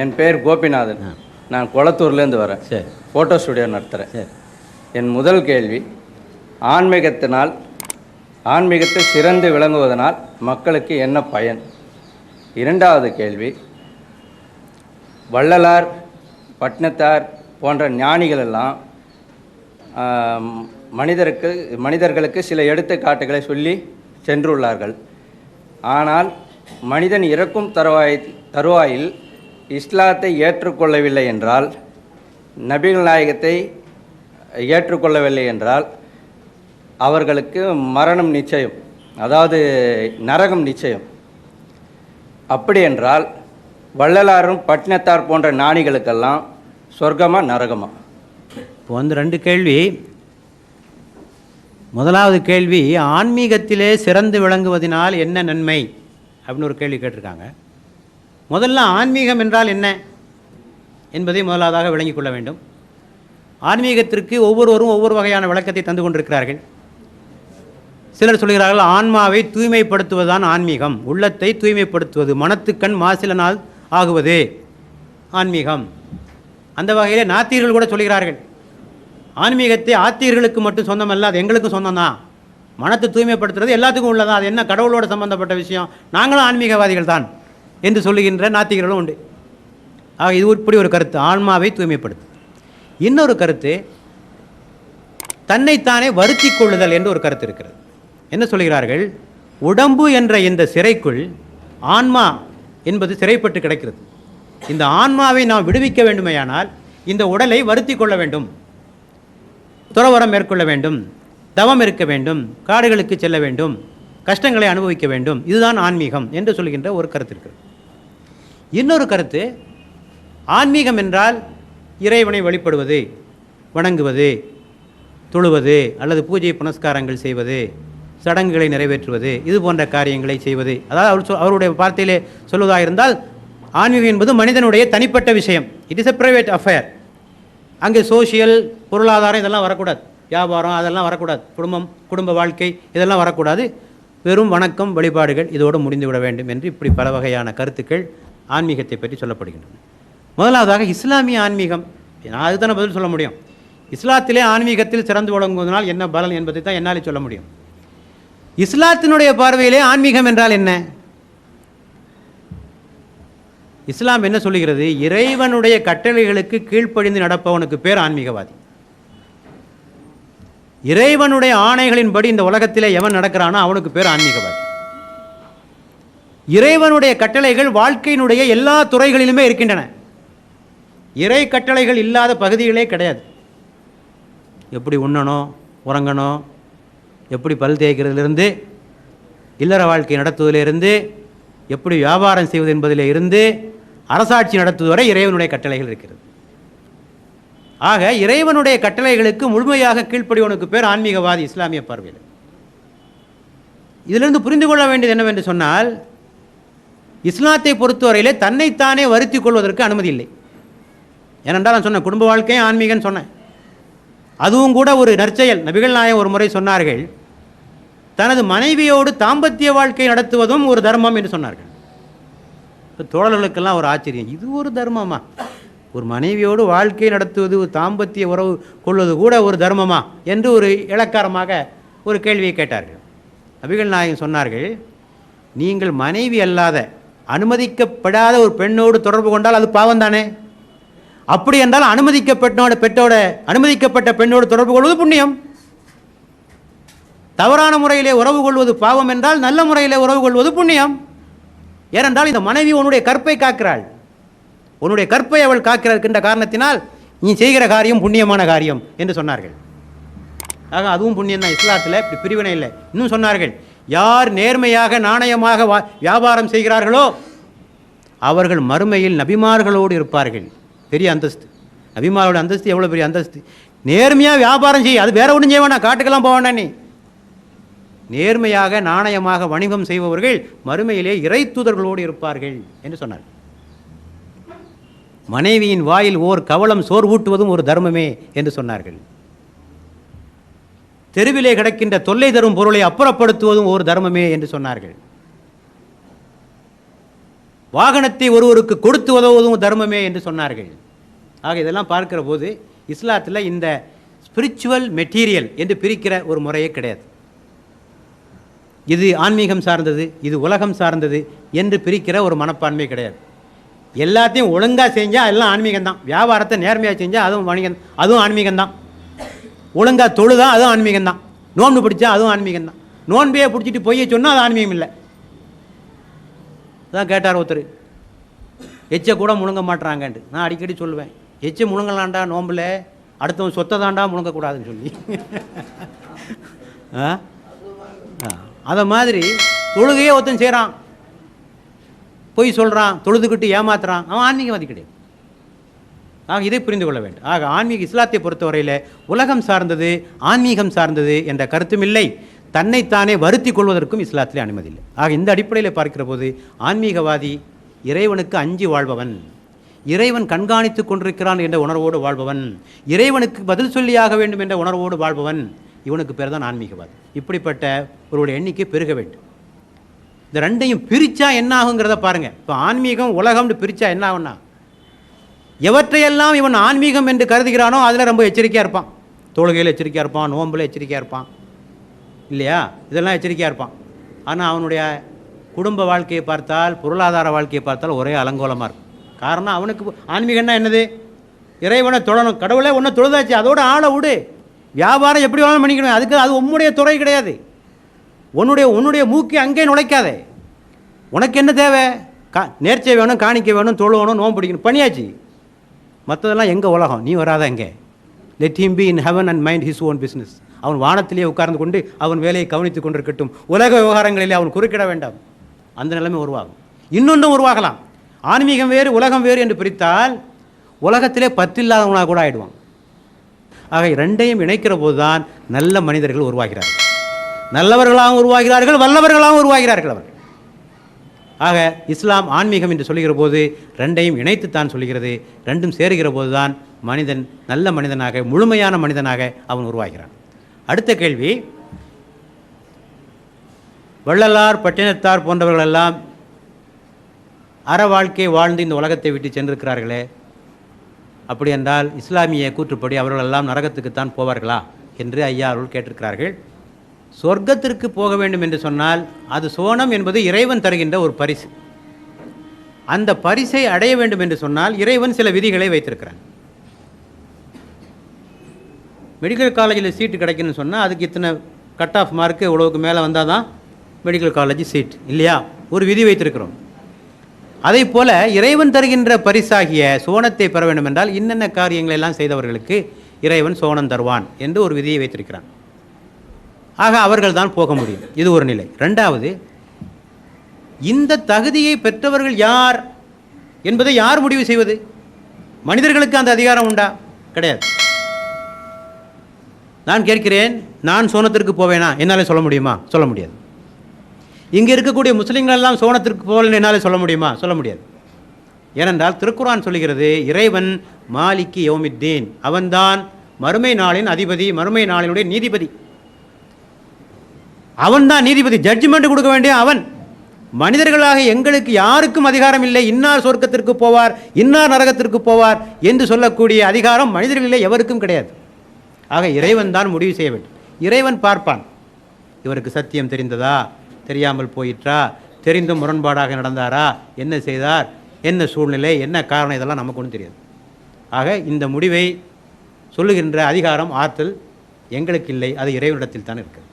என் பேர் கோபிநாதன். நான் குளத்தூர்லேருந்து வரேன். சரி. ஃபோட்டோ ஸ்டுடியோ நடத்துகிறேன் சரி. என் முதல் கேள்வி ஆன்மீகத்தினால் ஆன்மீகத்தை சிறந்து விளங்குவதனால் மக்களுக்கு என்ன பயன்? இரண்டாவது கேள்வி வள்ளலார் பட்னத்தார் போன்ற ஞானிகள் எல்லாம் மனிதருக்கு மனிதர்களுக்கு சில எடுத்துக்காட்டுகளை சொல்லி சென்றுள்ளார்கள். ஆனால் மனிதன் இறக்கும் தருவாய் தருவாயில் இஸ்லாத்தை ஏற்றுக்கொள்ளவில்லை என்றால் நபிகள் நாயகத்தை ஏற்றுக்கொள்ளவில்லை என்றால் அவர்களுக்கு மரணம் நிச்சயம். அதாவது நரகம் நிச்சயம். அப்படி என்றால் வள்ளலாரும் பட்டினத்தார் போன்ற ஞானிகளுக்கெல்லாம் சொர்க்கமாக நரகமாக இப்போ வந்து ரெண்டு கேள்வி. முதலாவது கேள்வி ஆன்மீகத்திலே சிறந்து விளங்குவதனால் என்ன நன்மை? அப்படின்னு ஒரு கேள்வி கேட்டிருக்காங்க. முதல்ல ஆன்மீகம் என்றால் என்ன என்பதை முதலாவதாக விளங்கிக் கொள்ள வேண்டும். ஆன்மீகத்திற்கு ஒவ்வொருவரும் ஒவ்வொரு வகையான விளக்கத்தை தந்து கொண்டிருக்கிறார்கள். சிலர் சொல்கிறார்கள் ஆன்மாவை தூய்மைப்படுத்துவதுதான் ஆன்மீகம். உள்ளத்தை தூய்மைப்படுத்துவது மனத்துக்கண் மாசிலனால் ஆகுவது ஆன்மீகம். அந்த வகையிலே நாத்தியர்கள் கூட சொல்கிறார்கள் ஆன்மீகத்தை ஆத்தியர்களுக்கு மட்டும் சொந்தமல்ல அது எங்களுக்கும் சொந்தம்தான். மனத்தை தூய்மைப்படுத்துறது எல்லாத்துக்கும் உள்ளதான். அது என்ன கடவுளோட சம்பந்தப்பட்ட விஷயம்? நாங்களும் ஆன்மீகவாதிகள் தான் என்று சொல்லுகின்ற நாத்திகர்களும் உண்டு. ஆக இது இப்படி ஒரு கருத்து. ஆன்மாவை தூய்மைப்படுத்து. இன்னொரு கருத்து தன்னைத்தானே வருத்தி கொள்ளுதல் என்று ஒரு கருத்து இருக்கிறது. என்ன சொல்கிறார்கள்? உடம்பு என்ற இந்த சிறைக்குள் ஆன்மா என்பது சிறைப்பட்டு கிடக்கிறது. இந்த ஆன்மாவை நாம் விடுவிக்க வேண்டுமேயானால் இந்த உடலை வருத்தி கொள்ள வேண்டும். துறவரம் மேற்கொள்ள வேண்டும். தவம் இருக்க வேண்டும். காடுகளுக்கு செல்ல வேண்டும். கஷ்டங்களை அனுபவிக்க வேண்டும். இதுதான் ஆன்மீகம் என்று சொல்கின்ற ஒரு கருத்து இருக்கிறது. இன்னொரு கருத்து ஆன்மீகம் என்றால் இறைவனை வழிபடுவது வணங்குவது தொழுவது அல்லது பூஜை புனஸ்காரங்கள் செய்வது சடங்குகளை நிறைவேற்றுவது இது போன்ற காரியங்களை செய்வது. அதாவது அவர் சொ- அவருடைய வார்த்தையிலே சொல்வதாக இருந்தால் ஆன்மீகம் என்பது மனிதனுடைய தனிப்பட்ட விஷயம். It is a private affair அங்கே சோஷியல் பொருளாதாரம் இதெல்லாம் வரக்கூடாது. வியாபாரம் அதெல்லாம் வரக்கூடாது. குடும்பம் குடும்ப வாழ்க்கை இதெல்லாம் வரக்கூடாது. வெறும் வணக்கம் வழிபாடுகள் இதோடு முடிந்துவிட வேண்டும் என்று இப்படி பல வகையான கருத்துக்கள் ஆன்மீகத்தை பற்றி சொல்லப்படுகின்றன. முதலாவதாக இஸ்லாமிய ஆன்மீகம். நான் அதுதானே பதில் சொல்ல முடியும். இஸ்லாத்திலே ஆன்மீகத்தில் சிறந்து விளங்குவதனால் என்ன பலன் என்பதை தான் என்னால் சொல்ல முடியும். இஸ்லாத்தினுடைய பார்வையிலே ஆன்மீகம் என்றால் என்ன? இஸ்லாம் என்ன சொல்லுகிறது? இறைவனுடைய கட்டளைகளுக்கு கீழ்ப்படிந்து நடப்பவனுக்கு பேர் ஆன்மீகவாதி. இறைவனுடைய ஆணைகளின்படி இந்த உலகத்திலே எவன் நடக்கிறானோ அவனுக்கு பேர் ஆன்மீகவாதி. இறைவனுடைய கட்டளைகள் வாழ்க்கையினுடைய எல்லா துறைகளிலுமே இருக்கின்றன. இறை கட்டளைகள் இல்லாத பகுதிகளே கிடையாது. எப்படி உண்ணணும் உறங்கணும் எப்படி பல் தேய்க்கிறதுலேருந்து இல்லற வாழ்க்கை நடத்துவதிலிருந்து எப்படி வியாபாரம் செய்வது என்பதிலே இருந்து அரசாட்சி நடத்துவது வரை இறைவனுடைய கட்டளைகள் இருக்கிறது. ஆக இறைவனுடைய கட்டளைகளுக்கு முழுமையாக கீழ்ப்படிவனுக்கு பேர் ஆன்மீகவாதி இஸ்லாமிய பார்வையில். இதிலிருந்து புரிந்து கொள்ள வேண்டியது என்னவென்று சொன்னால் இஸ்லாத்தை பொறுத்தவரையிலே தன்னைத்தானே வருத்திக் கொள்வதற்கு அனுமதி இல்லை. ஏனென்றால் நான் சொன்னேன் குடும்ப வாழ்க்கையும் ஆன்மீகம்னு சொன்னேன். அதுவும் கூட ஒரு நற்செயல். நபிகள் நாயகம் ஒரு முறை சொன்னார்கள் தனது மனைவியோடு தாம்பத்திய வாழ்க்கை நடத்துவதும் ஒரு தர்மம் என்று சொன்னார்கள். இப்போ தோழர்களுக்கெல்லாம் ஒரு ஆச்சரியம் இது ஒரு தர்மமா? ஒரு மனைவியோடு வாழ்க்கை நடத்துவது ஒரு தாம்பத்திய உறவு கொள்வது கூட ஒரு தர்மமா? என்று ஒரு இலக்காரமாக ஒரு கேள்வியை கேட்டார்கள். நபிகள் நாயகம் சொன்னார்கள் நீங்கள் மனைவி அல்லாத அனுமதிக்கப்படாத ஒரு பெண்ணோடு தொடர்பு கொண்டால் அது பாவம் தானே அப்படி என்றால் அனுமதிக்கப்பட்டோட பெற்றோட அனுமதிக்கப்பட்ட பெண்ணோடு தொடர்பு கொள்வது புண்ணியம். தவறான முறையிலே உறவு கொள்வது பாவம் என்றால் நல்ல முறையிலே உறவு கொள்வது புண்ணியம். ஏனென்றால் இந்த மனைவி உன்னுடைய கற்பை காக்கிறாள். உன்னுடைய கற்பை அவள் காக்கிறதுக்கின்ற காரணத்தினால் நீ செய்கிற காரியம் புண்ணியமான காரியம் என்று சொன்னார்கள். ஆக அதுவும் புண்ணியம் தான் இஸ்லாத்தில் இப்படி பிரிவினை இல்லை. இன்னும் சொன்னார்கள் யார் நேர்மையாக நாணயமாக வா- வியாபாரம் செய்கிறார்களோ அவர்கள் மறுமையில் நபிமார்களோடு இருப்பார்கள். பெரிய அந்தஸ்து. நபிமாரோட அந்தஸ்து எவ்வளோ பெரிய அந்தஸ்து? நேர்மையாக வியாபாரம் செய்ய அது வேற ஒன்றும் செய்ய காட்டுக்கெல்லாம் போக நீ. நேர்மையாக நாணயமாக வணிகம் செய்பவர்கள் மறுமையிலே இறை தூதர்களோடு இருப்பார்கள் என்று சொன்னார். மனைவியின் வாயில் ஓர் கவலம் சோர்வூட்டுவதும் ஒரு தர்மமே என்று சொன்னார்கள். தெருவிலே கிடக்கின்ற தொல்லை தரும் பொருளை அப்புறப்படுத்துவதும் ஒரு தர்மமே என்று சொன்னார்கள். வாகனத்தை ஒருவருக்கு கொடுத்து உதவுவதும் தர்மமே என்று சொன்னார்கள். ஆக இதெல்லாம் பார்க்கிற போது இஸ்லாத்தில் இந்த ஸ்பிரிச்சுவல் மெட்டீரியல் என்று பிரிக்கிற ஒரு முறையே கிடையாது. இது ஆன்மீகம் சார்ந்தது இது உலகம் சார்ந்தது என்று பிரிக்கிற ஒரு மனப்பான்மை கிடையாது. எல்லாத்தையும் ஒழுங்காக செஞ்சால் எல்லாம் ஆன்மீகம் தான் வியாபாரத்தை நேர்மையாக செஞ்சால் அதுவும் வணிகம் அதுவும் ஆன்மீகம் தான் ஒழுங்காக தொழுதா அதுவும் ஆன்மீகம் தான் நோன்பு பிடிச்சா அதுவும் ஆன்மீகம் தான் நோன்பையே பிடிச்சிட்டு பொய்யை சொன்னால் அது ஆன்மீகம் இல்லை. அதான் கேட்டார் ஒருத்தர். எச்சை கூட முழுங்க மாட்டுறாங்கன்ட்டு நான் அடிக்கடி சொல்லுவேன். எச்சை முழுங்கலாண்டா நோம்பில் அடுத்தவன் சொத்தை தாண்டா முழுங்கக்கூடாதுன்னு சொல்லி. ஆ? ஆ. அதை மாதிரி தொழுகையே ஒருத்தன் செய்கிறான் பொய் சொல்கிறான் தொழுதுகிட்டு ஏமாத்துறான். அவன் ஆன்மீகவாதி கிடையாது ஆக இதை புரிந்து கொள்ள வேண்டும். ஆக ஆன்மீக இஸ்லாத்தை பொறுத்தவரையில் உலகம் சார்ந்தது ஆன்மீகம் சார்ந்தது என்ற கருத்தும் இல்லை தன்னைத்தானே வருத்தி கொள்வதற்கும் இஸ்லாத்திலே அனுமதி இல்லை ஆக இந்த அடிப்படையில் பார்க்கிற போது ஆன்மீகவாதி இறைவனுக்கு அஞ்சி வாழ்பவன். இறைவன் கண்காணித்துக் கொண்டிருக்கிறான் என்ற உணர்வோடு வாழ்பவன். இறைவனுக்கு பதில் சொல்லியாக வேண்டும் என்ற உணர்வோடு வாழ்பவன். இவனுக்கு பேர் தான் ஆன்மீகவாதி. இப்படிப்பட்ட ஒருவருடைய எண்ணிக்கை பெருக வேண்டும். இந்த ரெண்டையும் பிரித்தா என்ன ஆகுங்கிறத பாருங்க. இப்போ ஆன்மீகம் உலகம்னு பிரித்தா என்ன ஆகும்னா எவற்றையெல்லாம் இவன் ஆன்மீகம் என்று கருதுகிறானோ அதில் ரொம்ப எச்சரிக்கையாக இருப்பான். தொழுகையில் எச்சரிக்கையாக இருப்பான் நோம்பில் எச்சரிக்கையாக இருப்பான். இல்லையா? இதெல்லாம் எச்சரிக்கையாக இருப்பான். ஆனால் அவனுடைய குடும்ப வாழ்க்கையை பார்த்தால் பொருளாதார வாழ்க்கையை பார்த்தால் ஒரே அலங்கோலமாக இருக்கும். காரணம் அவனுக்கு ஆன்மீகம்னா என்னது? இறைவனை தொழணும் கடவுளே ஒன்றை தொழுதாச்சு அதோட ஆளை விடு. வியாபாரம் எப்படி வேணாலும் பண்ணிக்கணும். அதுக்கு அது உன்னுடைய துறை கிடையாது. உன்னுடைய உன்னுடைய மூக்கை அங்கே நுழைக்காதே. உனக்கு என்ன தேவை? கா நேர்ச்சை வேணும் காணிக்க வேணும் தொழுவணும் நோம்பு பிடிக்கணும் பண்ணியாச்சு. மற்றதெல்லாம் எங்கே உலகம்? நீ வராத எங்கே? Let him be in heaven and mind his own business அவன் வானத்திலேயே உட்கார்ந்து கொண்டு அவன் வேலையை கவனித்துக் கொண்டிருக்கட்டும். உலக விவகாரங்களிலே அவன் குறுக்கிட வேண்டாம். அந்த நிலைமை உருவாகும். இன்னொன்றும் உருவாகலாம். ஆன்மீகம் வேறு உலகம் வேறு என்று பிரித்தால் உலகத்திலே பத்தில்லாதவனாக கூட ஆயிடுவான். ஆக ரெண்டையும் இணைக்கிற போதுதான் நல்ல மனிதர்கள் உருவாகிறார்கள். நல்லவர்களாகவும் உருவாகிறார்கள் வல்லவர்களாகவும் உருவாகிறார்கள் அவர்கள். ஆக இஸ்லாம் ஆன்மீகம் என்று சொல்லுகிற போது ரெண்டையும் இணைத்துத்தான் சொல்லுகிறது. ரெண்டும் சேருகிற போதுதான் மனிதன் நல்ல மனிதனாக முழுமையான மனிதனாக அவன் உருவாகிறான். அடுத்த கேள்வி. வள்ளலார் பட்டினத்தார் போன்றவர்களெல்லாம் அற வாழ்க்கை வாழ்ந்து இந்த உலகத்தை விட்டு சென்றிருக்கிறார்களே. அப்படி என்றால் இஸ்லாமிய கூற்றுப்படி அவர்களெல்லாம் நரகத்துக்குத்தான் போவார்களா? என்று ஐயா அவர்கள் கேட்டிருக்கிறார்கள். சொர்க்கத்திற்கு போக வேண்டும் என்று சொன்னால் அது சோனம் என்பது இறைவன் தருகின்ற ஒரு பரிசு. அந்த பரிசை அடைய வேண்டும் என்று சொன்னால் இறைவன் சில விதிகளை வைத்திருக்கிறான். மெடிக்கல் காலேஜில் சீட்டு கிடைக்குன்னு சொன்னால் அதுக்கு இத்தனை கட் ஆஃப் மார்க்கு இவ்வளவுக்கு மேலே வந்தால் தான் மெடிக்கல் காலேஜ் சீட் இல்லையா? ஒரு விதி வைத்திருக்கிறோம். அதே போல இறைவன் தருகின்ற பரிசாகிய சோனத்தை பெற வேண்டும் என்றால் இன்னென்ன காரியங்களை எல்லாம் செய்தவர்களுக்கு இறைவன் சோனம் தருவான் என்று ஒரு விதியை வைத்திருக்கிறான். ஆக அவர்கள் தான் போக முடியும். இது ஒரு நிலை. ரெண்டாவது இந்த தகுதியை பெற்றவர்கள் யார் என்பதை யார் முடிவு செய்வது? மனிதர்களுக்கு அந்த அதிகாரம் உண்டா? கிடையாது. நான் கேட்கிறேன் நான் சோனத்திற்கு போவேனா? என்னால் சொல்ல முடியுமா? சொல்ல முடியாது. இங்கே இருக்கக்கூடிய முஸ்லீம்கள் எல்லாம் சோனத்திற்கு போகலன்னு என்னால் சொல்ல முடியுமா? சொல்ல முடியாது. ஏனென்றால் திருக்குரான் சொல்லுகிறது இறைவன் மாலிக்கு யோமித்தீன். அவன்தான் மறுமை நாளின் அதிபதி மறுமை நாளினுடைய நீதிபதி. அவன்தான் நீதிபதி ஜட்ஜ்மெண்ட் கொடுக்க வேண்டிய அவன். மனிதர்களாக எங்களுக்கு யாருக்கும் அதிகாரம் இல்லை. இன்னார் சொர்க்கத்திற்கு போவார் இன்னார் நரகத்திற்கு போவார் என்று சொல்லக்கூடிய அதிகாரம் மனிதர்களிலே எவருக்கும் கிடையாது. ஆக இறைவன் தான் முடிவு செய்ய வேண்டும். இறைவன் பார்ப்பான். இவருக்கு சத்தியம் தெரிந்ததா? தெரியாமல் போயிற்றா? தெரிந்தும் முரண்பாடாக நடந்தாரா? என்ன செய்தார்? என்ன சூழ்நிலை? என்ன காரணம்? இதெல்லாம் நமக்கு ஒன்றும் தெரியாது. ஆக இந்த முடிவை சொல்லுகின்ற அதிகாரம் ஆற்றல் எங்களுக்கு இல்லை. அது இறைவனிடத்தில் தான் இருக்குது